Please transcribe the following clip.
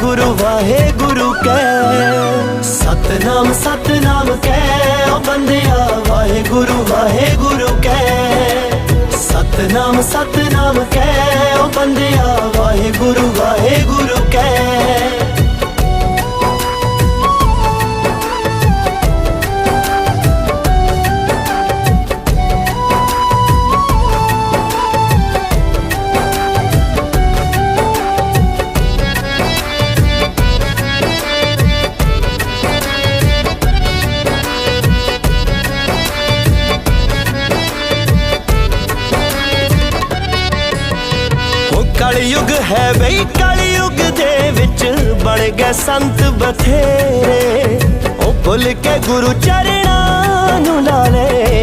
ਗੁਰੂ ਵਾਹਿਗੁਰੂ ਕਹਿ ਸਤਨਾਮ ਸਤਨਾਮ ਕਹਿ ਓ ਬੰਦਿਆ ਵਾਹਿਗੁਰੂ ਵਾਹਿਗੁਰੂ ਕਹਿ ਸਤਨਾਮ ਸਤਨਾਮ ਕਹਿ ਓ ਬੰਦਿਆ ਵਾਹਿਗੁਰੂ ਵਾਹਿਗੁਰੂ ਕਹਿ ਕਲਯੁਗ ਹੈ ਬਈ ਕਲਯੁਗ ਦੇ ਵਿੱਚ। ਬਣ ਗਏ ਸੰਤ ਬਥੇਰੇ। ਉਹ ਭੁੱਲ ਕੇ ਗੁਰੂ ਚਰਣਾ ਨੂੰ ਲਾ ਲੈ